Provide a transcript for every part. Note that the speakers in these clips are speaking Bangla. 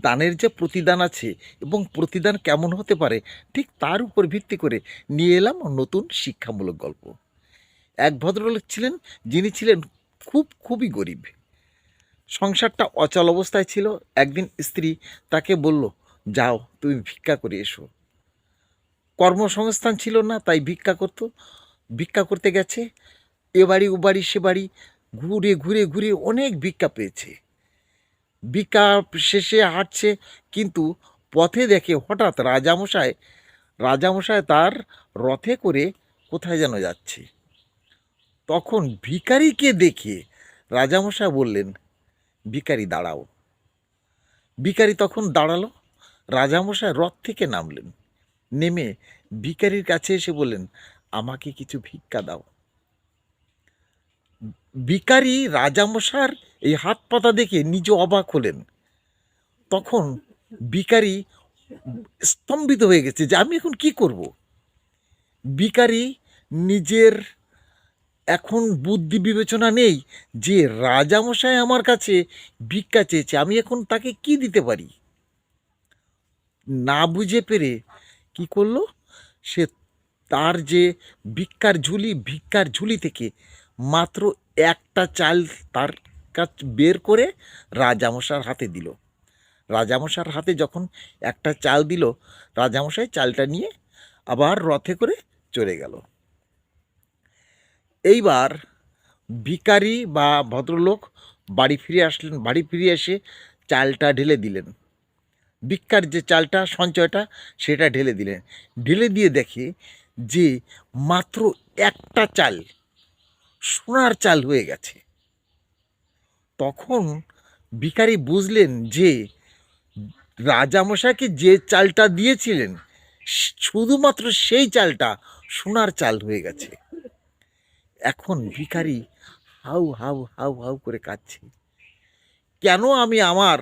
দানের যে প্রতিদান আছে এবং প্রতিদান কেমন হতে পারে, ঠিক তার উপর ভিত্তি করে নিয়ে এলাম নতুন শিক্ষামূলক গল্প। এক ভদ্রলোক ছিলেন যিনি ছিলেন খুব, খুবই গরিব। সংসারটা অচল অবস্থায় ছিল। একদিন স্ত্রী তাকে বলল, যাও, তুমি ভিক্ষা করে এসো। কর্মসংস্থান ছিল না, তাই ভিক্ষা করতো। ভিক্ষা করতে গেছে। এ বাড়ি, ও বাড়ি, সে বাড়ি, ঘুরে ঘুরে ঘুরে অনেক ভিক্ষা পেয়েছে। ভিক্ষা শেষে হাঁটছে, কিন্তু পথে দেখে হঠাৎ রাজামশাই রাজামশাই তার রথে করে কোথায় যেন যাচ্ছে। তখন ভিকারিকে দেখে রাজামশাই বললেন, ভিকারি দাঁড়াও। ভিকারি তখন দাঁড়াল, রাজামশাই রথ থেকে নামলেন। নেমে ভিকারির কাছে এসে বললেন, আমাকে কিছু ভিক্ষা দাও। ভিখারি রাজামশার এই হাত পাতা দেখে নিজে অবাক হলেন। তখন ভিখারি স্তম্ভিত হয়ে গেছে যে, আমি এখন কি করব? ভিখারি নিজের এখন বুদ্ধি বিবেচনা নেই যে, রাজামশাই আমার কাছে ভিক্ষা চেয়েছে, আমি এখন তাকে কি দিতে পারি? না বুঝে পেরে কি করল? সে তার যে ভিক্ষার ঝুলি ভিক্ষার ঝুলি থেকে মাত্র একটা চাল তার কাছ বের করে রাজামশার হাতে দিল। রাজামশার হাতে যখন একটা চাল দিল, রাজামশাই চালটা নিয়ে আবার রথে করে চলে গেল। এইবার ভিকারি বা ভদ্রলোক বাড়ি ফিরে আসলেন, বাড়ি ফিরে এসে চালটা ঢেলে দিলেন। ভিক্ষার যে চালটা, সঞ্চয়টা, সেটা ঢেলে দিলেন। ঢেলে দিয়ে দেখে যে মাত্র একটা চাল সোনার চাল হয়ে গেছে। তখন ভিখারি বুঝলেন যে রাজামশাইকে যে চালটা দিয়েছিলেন শুধুমাত্র সেই চালটা সোনার চাল হয়ে গেছে। এখন ভিখারি হাউ হাউ হাউ হাউ করে কাঁদছে। কেন আমি আমার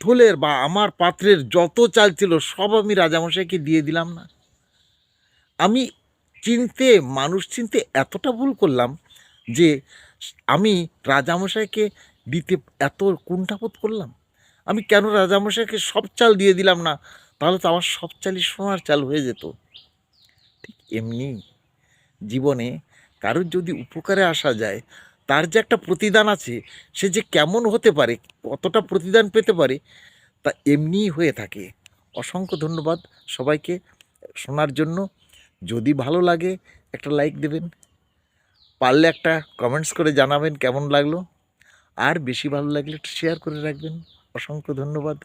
থলের বা আমার পাত্রের যত চাল ছিল সব আমি রাজামশাইকে দিয়ে দিলাম না? আমি চিনতে, মানুষ চিনতে এতটা ভুল করলাম যে আমি রাজামশাইকে দিতে এত কুণ্ঠাবোধ করলাম। আমি কেন রাজামশাইকে সব চাল দিয়ে দিলাম না? তাহলে তো আমার সব চালই সোনার চাল হয়ে যেত। ঠিক এমনি জীবনে কারোর যদি উপকারে আসা যায়, তার যে একটা প্রতিদান আছে, সে যে কেমন হতে পারে, কতটা প্রতিদান পেতে পারে, তা এমনিই হয়ে থাকে। অসংখ্য ধন্যবাদ সবাইকে শোনার জন্য। যদি ভালো লাগে, একটা লাইক দেবেন। পারলে একটা কমেন্টস করে জানাবেন কেমন লাগল। আর বেশি ভালো লাগলে একটু শেয়ার করে রাখবেন। অসংখ্য ধন্যবাদ।